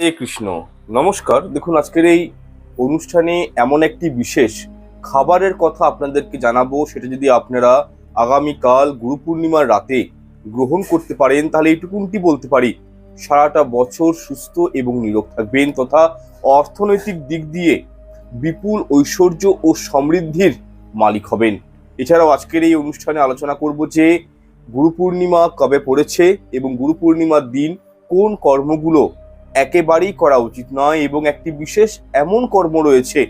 কৃষ্ণ। নমস্কার। দেখুন, আজকের এই অনুষ্ঠানে এমন একটি বিশেষ খাবারের কথা আপনাদেরকে জানাব। সেটা যদি আপনারা আগামীকাল গুরু পূর্ণিমার রাতে গ্রহণ করতে পারেন, তাহলে এইটুকুনটি বলতে পারি। সারাটা বছর সুস্থ এবং নিরোগ থাকবেন তথা অর্থনৈতিক দিক দিয়ে বিপুল ঐশ্বর্য ও সমৃদ্ধির মালিক হবেন। এছাড়াও আজকের এই অনুষ্ঠানে আলোচনা করব যে গুরু পূর্ণিমা কবে পড়েছে এবং গুরু পূর্ণিমার দিন কোন কর্মগুলো একেবারেই করা উচিত নয় এবং একটি বিশেষ এমন কর্ম রয়েছে,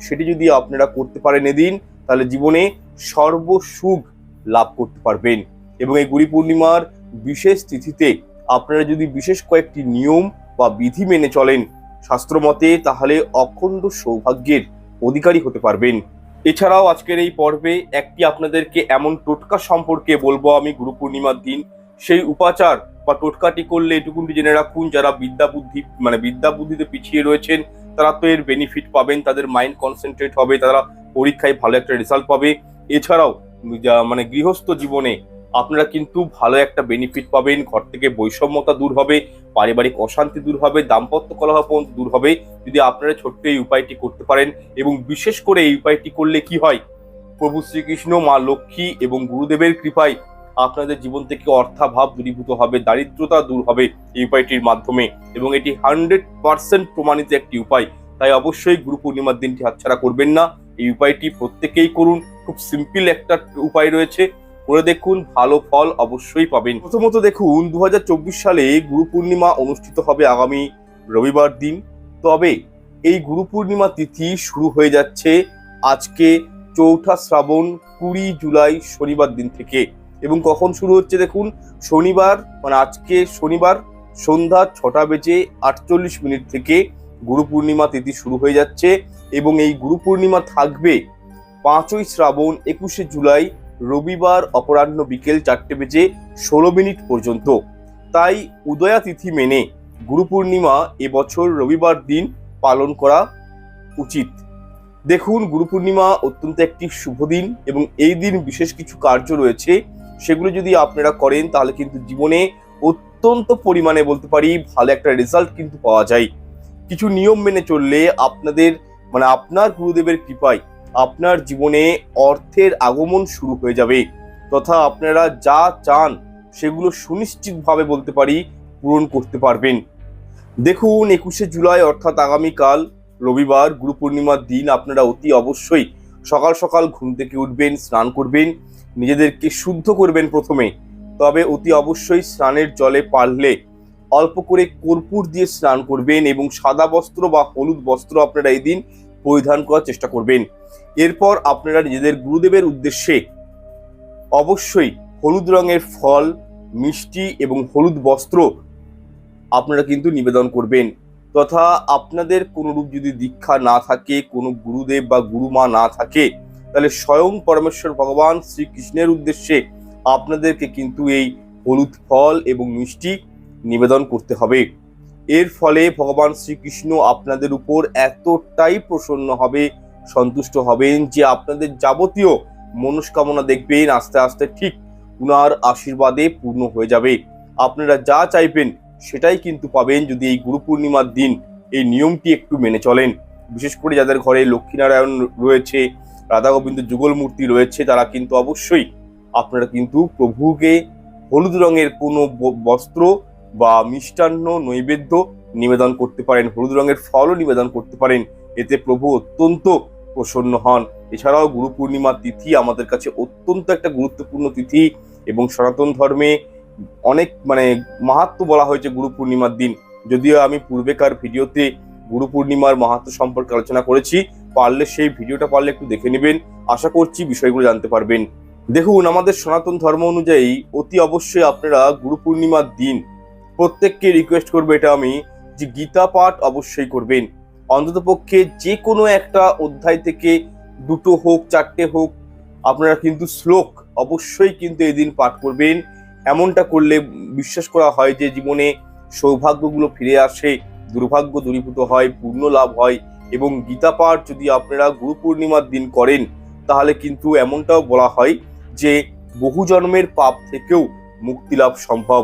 সেটি যদি আপনারা করতে পারেন এদিন, তাহলে জীবনে সর্বসুখ লাভ করতে পারবেন। এবং এই গুরু পূর্ণিমার বিশেষ তিথিতে আপনারা যদি বিশেষ কয়েকটি নিয়ম বা বিধি মেনে চলেন, শাস্ত্রমতে তাহলে অখণ্ড সৌভাগ্যের অধিকারী হতে পারবেন। এছাড়াও আজকের এই পর্বে একটি আপনাদেরকে এমন টোটকা সম্পর্কে বলব আমি গুরু পূর্ণিমার দিন। সেই উপাচার বা টোটকাটি করলে এটুকুনটি জেনে রাখুন, যারা বিদ্যা বুদ্ধি মানে বিদ্যা বুদ্ধিতে পিছিয়ে রয়েছেন, তারা তো এর বেনিফিট পাবেন, তাদের মাইন্ড কনসেন্ট্রেট হবে, তারা পরীক্ষায় ভালো একটা রেজাল্ট পাবে। এছাড়াও মানে গৃহস্থ জীবনে আপনারা কিন্তু ভালো একটা বেনিফিট পাবেন, ঘর থেকে বৈষম্যতা দূর হবে, পারিবারিক অশান্তি দূর হবে, দাম্পত্য কলহ দূর হবে, যদি আপনারা ছোট্ট এই উপায়টি করতে পারেন এবং বিশেষ করে এই উপায়টি করলে কি হয়? প্রভু শ্রীকৃষ্ণ, মা লক্ষ্মী এবং গুরুদেবের কৃপায় আপনাদের জীবন থেকে অর্থাভাব দূরীভূত হবে, দারিদ্রতা দূর হবে এই উপায়টির মাধ্যমে এবং এটি হান্ড্রেড পার্সেন্ট প্রমাণিত একটি উপায়। তাই অবশ্যই গুরু পূর্ণিমার দিনটি হাতছাড়া করবেন না। এই উপায়টি প্রত্যেকেই করুন। খুব সিম্পল একটা উপায় রয়েছে। করে দেখুন, ভালো ফল অবশ্যই পাবেন। প্রথমত দেখুন দু হাজার চব্বিশ সালে গুরু পূর্ণিমা অনুষ্ঠিত হবে আগামী রবিবার দিন। তবে এই গুরু পূর্ণিমা তিথি শুরু হয়ে যাচ্ছে আজকে চৌঠা শ্রাবণ কুড়ি জুলাই শনিবার দিন থেকে। এবং কখন শুরু হচ্ছে দেখুন? শনিবার মানে আজকে শনিবার সন্ধ্যা ছটা বেজে আটচল্লিশ মিনিট থেকে গুরু পূর্ণিমা তিথি শুরু হয়ে যাচ্ছে এবং এই গুরু পূর্ণিমা থাকবে পাঁচই শ্রাবণ একুশে জুলাই রবিবার অপরাহ্ন বিকেল চারটে বেজে ষোলো মিনিট পর্যন্ত। তাই উদয়া তিথি মেনে গুরু পূর্ণিমা এবছর রবিবার দিন পালন করা উচিত। দেখুন, গুরু পূর্ণিমা অত্যন্ত একটি শুভ দিন এবং এই দিন বিশেষ কিছু কার্য রয়েছে। সেগুলো যদি আপনারা করেন, তাহলে কিন্তু জীবনে অত্যন্ত পরিমাণে বলতে পারি ভালো একটা রেজাল্ট কিন্তু পাওয়া যায়। কিছু নিয়ম মেনে চললে আপনাদের মানে আপনার গুরুদেবের কৃপায় আপনার জীবনে অর্থের আগমন শুরু হয়ে যাবে। তথা আপনারা যা চান, সেগুলো সুনিশ্চিতভাবে বলতে পারি পূরণ করতে পারবেন। দেখুন, একুশে জুলাই অর্থাৎ আগামীকাল রবিবার গুরু পূর্ণিমার দিন, আপনারা অতি অবশ্যই সকাল সকাল ঘুম থেকে উঠবেন, স্নান করবেন। নিজেদেরকে শুদ্ধ করবেন প্রথমে। তবে অতি অবশ্যই স্নানের জলে পারলে অল্প করে কর্পূর দিয়ে স্নান করবেন এবং সাদা বস্ত্র বা হলুদ বস্ত্র আপনারা এই দিন পরিধান করার চেষ্টা করবেন। এরপর আপনারা নিজেদের গুরুদেবের উদ্দেশ্যে অবশ্যই হলুদ রঙের ফল, মিষ্টি এবং হলুদ বস্ত্র আপনারা কিন্তু নিবেদন করবেন। তথা আপনাদের কোনো রূপ যদি দীক্ষা না থাকে, কোনো গুরুদেব বা গুরুমা না থাকে তাহলে স্বয়ং পরমেশ্বর ভগবান শ্রীকৃষ্ণের উদ্দেশ্যে আপনাদেরকে কিন্তু এই হলুদ ফল এবং মিষ্টি নিবেদন করতে হবে। এর ফলে ভগবান শ্রীকৃষ্ণ আপনাদের উপর এতটাই প্রসন্ন হবে, সন্তুষ্ট হবেন যে আপনাদের যাবতীয় মনস্কামনা দেখবেন, আস্তে আস্তে ঠিক উনার আশীর্বাদে পূর্ণ হয়ে যাবে। আপনারা যা চাইবেন সেটাই কিন্তু পাবেন যদি এই গুরু পূর্ণিমার দিন এই নিয়মটি একটু মেনে চলেন। বিশেষ করে যাদের ঘরে লক্ষ্মীনারায়ণ রয়েছে রাধা গোবিন্দ যুগল মূর্তি রয়েছে, তারা কিন্তু অবশ্যই আপনারা কিন্তু প্রভুকে হলুদ রঙের কোনো বস্ত্র বা মিষ্টান্ন নৈবেদ্য নিবেদন করতে পারেন, হলুদ রঙের ফলও নিবেদন করতে পারেন। এতে প্রভু অত্যন্ত প্রসন্ন হন। এছাড়াও গুরু পূর্ণিমা তিথি আমাদের কাছে অত্যন্ত একটা গুরুত্বপূর্ণ তিথি এবং সনাতন ধর্মে অনেক মানে মাহাত্ম বলা হয়েছে গুরু পূর্ণিমার দিন। যদিও আমি পূর্বেকার ভিডিওতে গুরু পূর্ণিমার মাহাত্ম সম্পর্কে আলোচনা করেছি পারলে সেই ভিডিওটা পারলে একটু দেখে নেবেন। আশা করছি বিষয়গুলো জানতে পারবেন। দেখুন, আমাদের সনাতন ধর্ম অনুযায়ী অতি অবশ্যই আপনারা গুরু পূর্ণিমার দিন প্রত্যেককে রিকোয়েস্ট করবে, এটা আমি যে গীতা পাঠ অবশ্যই করবেন। অন্ততপক্ষে যে কোনো একটা অধ্যায় থেকে দুটো হোক, চারটে হোক, আপনারা কিন্তু শ্লোক অবশ্যই কিন্তু এই দিন পাঠ করবেন। এমনটা করলে বিশ্বাস করা হয় যে জীবনে সৌভাগ্যগুলো ফিরে আসে, দুর্ভাগ্য দূরীভূত হয়, পূর্ণ লাভ হয়। এবং গীতা পাঠ যদি আপনারা গুরু পূর্ণিমার দিন করেন, তাহলে কিন্তু এমনটাও বলা হয় যে বহু জন্মের পাপ থেকেও মুক্তি লাভ সম্ভব।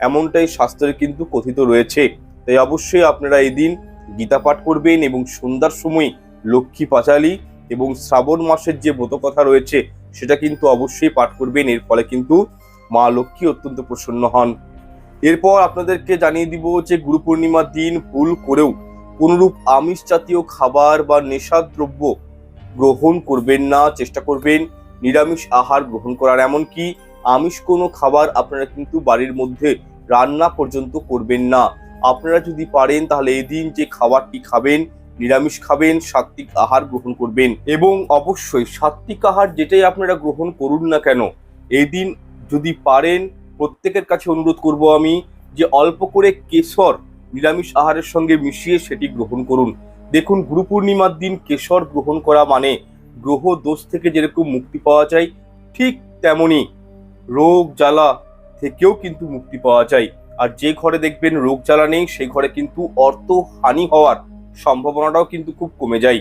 এমনটাই শাস্ত্রে কিন্তু কথিত রয়েছে। তাই অবশ্যই আপনারা এই দিন গীতা পাঠ করবেন এবং সন্ধ্যার সময় লক্ষ্মী পাঁচালী এবং শ্রাবণ মাসের যে ব্রত কথা রয়েছে, সেটা কিন্তু অবশ্যই পাঠ করবেন। এর ফলে কিন্তু মা লক্ষ্মী অত্যন্ত প্রসন্ন হন। এরপর আপনাদেরকে জানিয়ে দিব যে গুরু পূর্ণিমার দিন ভুল করেও কোনরূপ আমিষ জাতীয় খাবার বা নেশাদ্রব্য গ্রহণ করবেন না, চেষ্টা করবেন নিরামিষ আহার গ্রহণ করার। এমনকি আমিষ কোনো খাবার আপনারা কিন্তু বাড়ির মধ্যে রান্না পর্যন্ত করবেন না। আপনারা যদি পারেন তাহলে এদিন যে খাবারটি খাবেন, নিরামিষ খাবেন সাত্বিক আহার গ্রহণ করবেন এবং অবশ্যই সাত্বিক আহার যেটাই আপনারা গ্রহণ করুন না কেন, এদিন যদি পারেন প্রত্যেকের কাছে অনুরোধ করব আমি যে অল্প করে কেশর নিরামিষ আহারের সঙ্গে মিশিয়ে সেটি গ্রহণ করুন। দেখুন গুরু পূর্ণিমার দিন কেশর গ্রহণ করা মানে গ্রহ দোষ থেকে যেরকম মুক্তি পাওয়া যায়, ঠিক তেমনি রোগ জ্বালা থেকেও কিন্তু মুক্তি পাওয়া যায়। আর যে ঘরে দেখবেন রোগ জ্বালা নেই, সেই ঘরে কিন্তু অর্থ হানি হওয়ার সম্ভাবনাটাও কিন্তু খুব কমে যায়।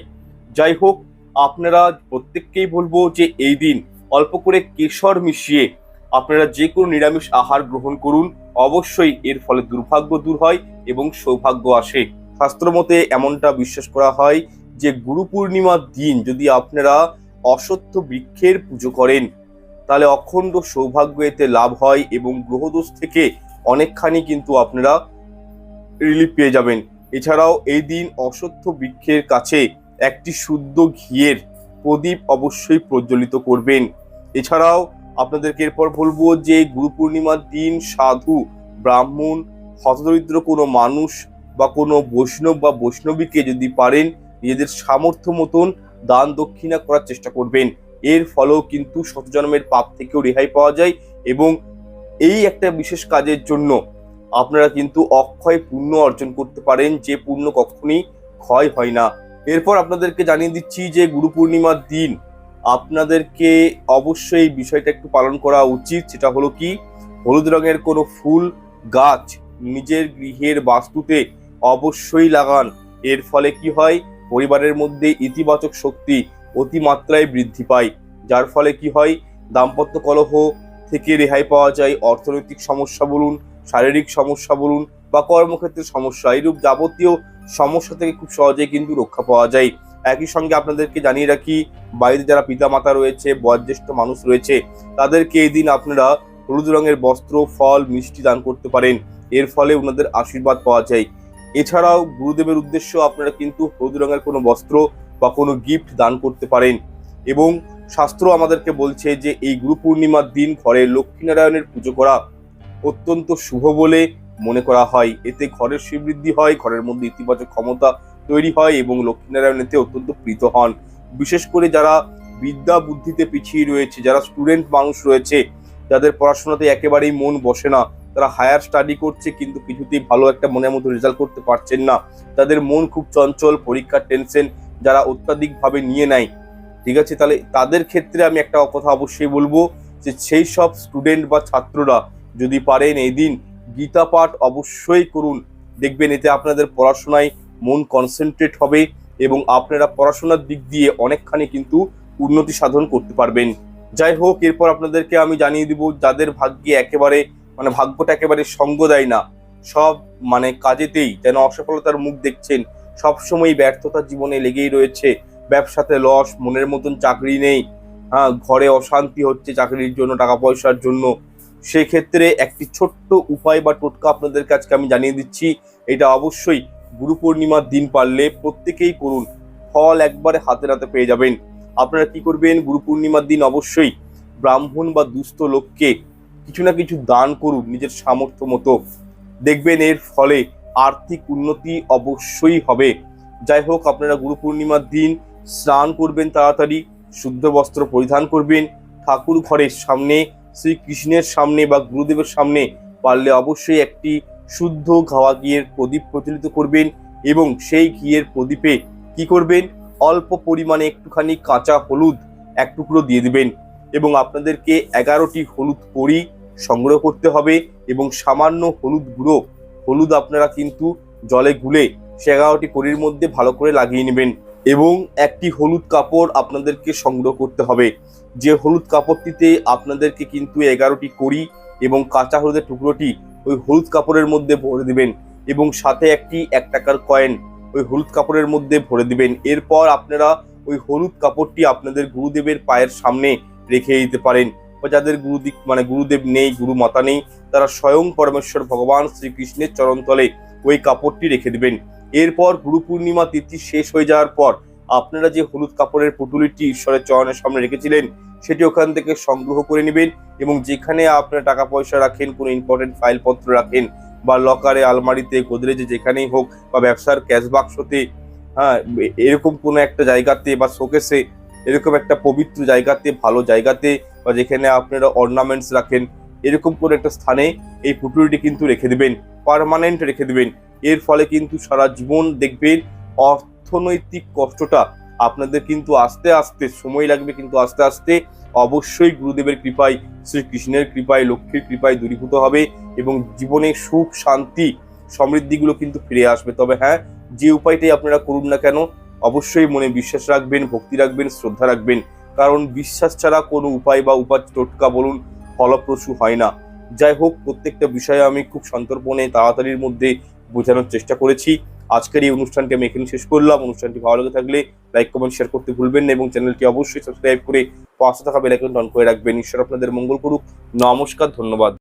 যাই হোক, আপনারা প্রত্যেককেই বলব যে এই দিন অল্প করে কেশর মিশিয়ে আপনারা যে কোনো নিরামিষ আহার গ্রহণ করুন। অবশ্যই এর ফলে দুর্ভাগ্য দূর হয়। এবং সৌভাগ্য আসে। শাস্ত্রমতে এমনটা বিশ্বাস করা হয় যে, গুরু পূর্ণিমার দিন যদি আপনারা অসত্য বৃক্ষের পুজো করেন, তাহলে অখণ্ড সৌভাগ্য এতে লাভ হয় এবং গ্রহদোষ থেকে অনেকখানি কিন্তু আপনারা রিলিফ পেয়ে যাবেন। এছাড়াও এই দিন অসত্য বৃক্ষের কাছে একটি শুদ্ধ ঘিয়ের প্রদীপ অবশ্যই প্রজ্বলিত করবেন। এছাড়াও আপনাদেরকে এরপর বলব যে, গুরু পূর্ণিমার দিন সাধু, ব্রাহ্মণ হতদরিদ্র কোনো মানুষ বা কোনো বৈষ্ণব বা বৈষ্ণবীকে যদি পারেন, নিজেদের সামর্থ্য মতন দান দক্ষিণা করার চেষ্টা করবেন। এর ফলেও কিন্তু শতজন্মের পাপ থেকেও রেহাই পাওয়া যায় এবং এই একটা বিশেষ কাজের জন্য আপনারা কিন্তু অক্ষয় পুণ্য অর্জন করতে পারেন, যে পুণ্য কখনই ক্ষয় হয় না। এরপর আপনাদেরকে জানিয়ে দিচ্ছি যে গুরু পূর্ণিমার দিন। আপনাদেরকে অবশ্যই এই বিষয়টা একটু পালন করা উচিত, সেটা হলো কি? হলুদ রঙের কোনো ফুল, গাছ নিজের গৃহের বাস্তুতে অবশ্যই লাগান। এর ফলে কি হয়? পরিবারের মধ্যে ইতিবাচক শক্তি অতিমাত্রায় বৃদ্ধি পায়। যার ফলে কি হয়? দাম্পত্য কলহ থেকে রেহাই পাওয়া যায়। অর্থনৈতিক সমস্যা বলুন, শারীরিক সমস্যা বলুন বা কর্মক্ষেত্রের সমস্যা, এইরূপ যাবতীয় সমস্যা থেকে খুব সহজেই কিন্তু রক্ষা পাওয়া যায়। একই সঙ্গে আপনাদেরকে জানিয়ে রাখি, বাড়িতে যারা পিতামাতা রয়েছে, বয়োজ্যেষ্ঠ মানুষ রয়েছে, তাদেরকে এই দিন আপনারা হলুদ রঙের বস্ত্র, ফল, মিষ্টি দান করতে পারেন। এর ফলে ওনাদের আশীর্বাদ পাওয়া যায়। এছাড়াও গুরুদেবের উদ্দেশ্য আপনারা কিন্তু হলুদ রঙের কোনো বস্ত্র বা কোনো গিফট দান করতে পারেন। এবং শাস্ত্র আমাদেরকে বলছে যে, এই গুরু পূর্ণিমার দিন ঘরে লক্ষ্মীনারায়ণের পুজো করা অত্যন্ত শুভ বলে মনে করা হয়। এতে ঘরের শ্রীবৃদ্ধি হয়, ঘরের মধ্যে ইতিবাচক ক্ষমতা তৈরি হয় এবং লক্ষ্মীনারায়ণ এতে অত্যন্ত প্রীত হন। বিশেষ করে যারা বিদ্যা বুদ্ধিতে পিছিয়ে রয়েছে, যারা স্টুডেন্ট মানুষ রয়েছে, যাদের পড়াশোনাতে একেবারেই মন বসে না তারা হায়ার স্টাডি করছে, কিন্তু কিছুতেই ভালো একটা মনের মতো রেজাল্ট করতে পারছেন না। তাদের মন খুব চঞ্চল পরীক্ষার টেনশন যারা অত্যাধিকভাবে নিয়ে নেয়। ঠিক আছে? তাহলে তাদের ক্ষেত্রে আমি একটা কথা অবশ্যই বলব যে, সেই সব স্টুডেন্ট বা ছাত্ররা যদি পারেন এই দিন গীতা পাঠ অবশ্যই করুন। দেখবেন এতে আপনাদের পড়াশোনায় মন কনসেন্ট্রেট হবে এবং আপনারা পড়াশোনার দিক দিয়ে অনেকখানি কিন্তু উন্নতি সাধন করতে পারবেন। যাই হোক, এরপর আপনাদেরকে আমি জানিয়ে দিব, যাদের ভাগ্যে একেবারে মানে ভাগ্যটা একেবারে সঙ্গ দেয় না। সব মানে কাজেতেই যেন অসফলতার মুখ দেখছেন সবসময় ব্যর্থতা জীবনে লেগেই রয়েছে। ব্যবসাতে লস মনের মতন চাকরি নেই হ্যাঁ ঘরে অশান্তি হচ্ছে চাকরির জন্য, টাকা পয়সার জন্য। সেক্ষেত্রে একটি ছোট্ট উপায় বা টোটকা আপনাদের কাছে আমি জানিয়ে দিচ্ছি, এটা অবশ্যই গুরু পূর্ণিমার দিন পারলে প্রত্যেকেই করুন। ফল একবারে হাতে হাতে পেয়ে যাবেন। আপনারা কি করবেন? গুরু পূর্ণিমার দিন অবশ্যই ব্রাহ্মণ বা দুস্থ লোককে কিছু না কিছু দান করুন নিজের সামর্থ্য মতো। দেখবেন এর ফলে আর্থিক উন্নতি অবশ্যই হবে। যাই হোক, আপনারা গুরু পূর্ণিমার দিন স্নান করবেন তাড়াতাড়ি, শুদ্ধ বস্ত্র পরিধান করবেন। ঠাকুর ঘরের সামনে, শ্রীকৃষ্ণের সামনে বা গুরুদেবের সামনে পারলে অবশ্যই একটি শুদ্ধ ঘাওয়া ঘিয়ের প্রদীপ প্রচলিত করবেন এবং সেই ঘিয়ের প্রদীপে কি করবেন? অল্প পরিমাণে একটুখানি কাঁচা হলুদ এক টুকরো দিয়ে দিবেন। এবং আপনাদেরকে এগারোটি হলুদ কড়ি সংগ্রহ করতে হবে এবং সামান্য হলুদ গুঁড়ো, হলুদ আপনারা কিন্তু জলে গুলে সে এগারোটি কড়ির মধ্যে ভালো করে লাগিয়ে নেবেন এবং একটি হলুদ কাপড় আপনাদেরকে সংগ্রহ করতে হবে। যে হলুদ কাপড়টিতে আপনাদেরকে কিন্তু এগারোটি কড়ি এবং কাঁচা হলুদের টুকরোটি ওই হলুদ কাপড়ের মধ্যে ভরে দিবেন এবং সাথে একটি এক টাকার কয়েন ওই হলুদ কাপড়ের মধ্যে ভরে দিবেন। এরপর আপনারা ওই হলুদ কাপড়টি আপনাদের গুরুদেবের পায়ের সামনে রেখে দিতে পারেন। বা যাদের গুরুদিক মানে গুরুদেব নেই, গুরু মাতা নেই, তারা স্বয়ং পরমেশ্বর ভগবান শ্রীকৃষ্ণের চরণতলে ওই কাপড়টি রেখে দেবেন। এরপর গুরু পূর্ণিমা তিথি শেষ হয়ে যাওয়ার পর আপনারা যে হলুদ কাপড়ের পুটুলিটি ঈশ্বরের চরণের সামনে রেখেছিলেন, সেটি ওখান থেকে সংগ্রহ করে নেবেন এবং যেখানে আপনারা টাকা পয়সা রাখেন, কোনো ইম্পর্টেন্ট ফাইলপত্র রাখেন বা লকারে আলমারিতে, গোদরেজে যেখানেই হোক বা ব্যবসার ক্যাশ বাক্সতে হ্যাঁ এরকম কোনো একটা জায়গাতে বা শোকেসে এরকম একটা পবিত্র জায়গাতে, ভালো জায়গাতে বা যেখানে আপনারা অর্নামেন্টস রাখেন, এরকম কোনো একটা স্থানে এই পুটুলিটি কিন্তু রেখে দেবেন পার্মানেন্ট রেখে দেবেন। এর ফলে কিন্তু সারা জীবন দেখবেন অর্থনৈতিক কষ্টটা আপনাদের কিন্তু আস্তে আস্তে, সময় লাগবে কিন্তু আস্তে আস্তে অবশ্যই গুরুদেবের কৃপায়, শ্রীকৃষ্ণের কৃপায়, লক্ষ্মীর কৃপায় দূরীভূত হবে এবং জীবনে সুখ, শান্তি সমৃদ্ধিগুলো কিন্তু ফিরে আসবে। তবে হ্যাঁ যে উপায়টাই আপনারা করুন না কেন অবশ্যই মনে বিশ্বাস রাখবেন, ভক্তি রাখবেন, শ্রদ্ধা রাখবেন। কারণ বিশ্বাস ছাড়া কোনো উপায় বা উপায় টোটকা বলুন, ফলপ্রসূ হয় না। যাই হোক, প্রত্যেকটা বিষয়ে আমি খুব সন্তর্পণে, তাড়াতাড়ির মধ্যে বোঝানোর চেষ্টা করেছি। আজকের এই অনুষ্ঠানটি আমি এখানে শেষ করলাম। অনুষ্ঠানটি ভালো লেগে থাকলে লাইক, কমেন্ট শেয়ার করতে ভুলবেন না এবং চ্যানেলটি অবশ্যই সাবস্ক্রাইব করে পাশে থাকা বেলাইকন অন করে রাখবেন। ঈশ্বর আপনাদের মঙ্গল করুক। নমস্কার, ধন্যবাদ।